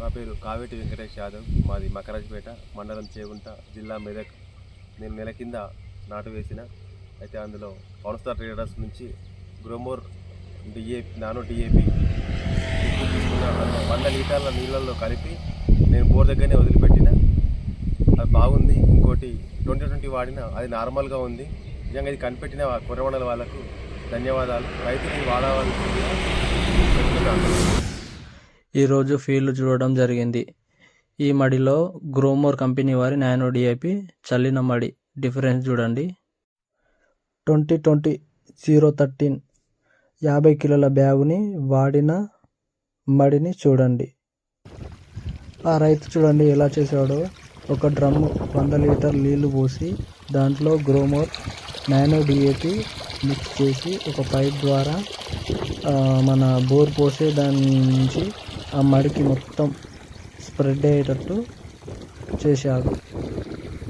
నా పేరు కావేటి వెంకటేష్ యాదవ్. మాది మకరాజ్పేట మండలం చేగుంట జిల్లా మెదక్. నేను నెల కింద నాటు వేసిన. అయితే అందులో పవన్స్టార్ ట్రేడర్స్ నుంచి గ్రోమోర్ డిఏపి నానో డిఏపి వంద- లీటర్ల నీళ్ళల్లో కలిపి నేను బోర్ దగ్గరనే వదిలిపెట్టిన. అది బాగుంది. ఇంకోటి ట్వంటీ ట్వంటీ వాడిన అది నార్మల్గా ఉంది. నిజంగా ఇది కనిపెట్టిన కుర్రమండల వాళ్ళకు ధన్యవాదాలు. రైతులు ఇది చెప్తున్నాను ఈరోజు ఫీల్డ్ చూడడం జరిగింది. ఈ మడిలో గ్రోమోర్ కంపెనీ వారి నానో డిఐపి చల్లిన మడి డిఫరెన్స్ చూడండి. ట్వంటీ ట్వంటీ జీరో థర్టీన్ యాభై కిలోల బ్యాగుని వాడిన మడిని చూడండి. ఆ రైతు చూడండి ఎలా చేశాడో. ఒక డ్రమ్ము వంద లీటర్ నీళ్ళు పోసి దాంట్లో గ్రోమోర్ నానో డిఏపి మిక్స్ చేసి ఒక పైప్ ద్వారా మన బోర్ పోసే దాని నుంచి ఆ మడికి మొత్తం స్ప్రెడ్ అయ్యేటట్టు చేశారు.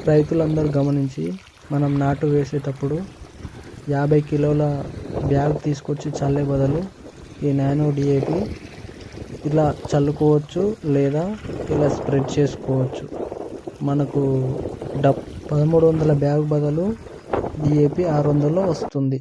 రైతులందరూ గమనించి మనం నాటు వేసేటప్పుడు యాభై కిలోల బ్యాగ్ తీసుకొచ్చి చల్లే బదులు ఈ నానో డిఏపి ఇలా చల్లుకోవచ్చు లేదా ఇలా స్ప్రెడ్ చేసుకోవచ్చు. మనకు డబ్ పదమూడు వందల బ్యాగ్ బదులు డిఏపి ఆరు వందలు వస్తుంది.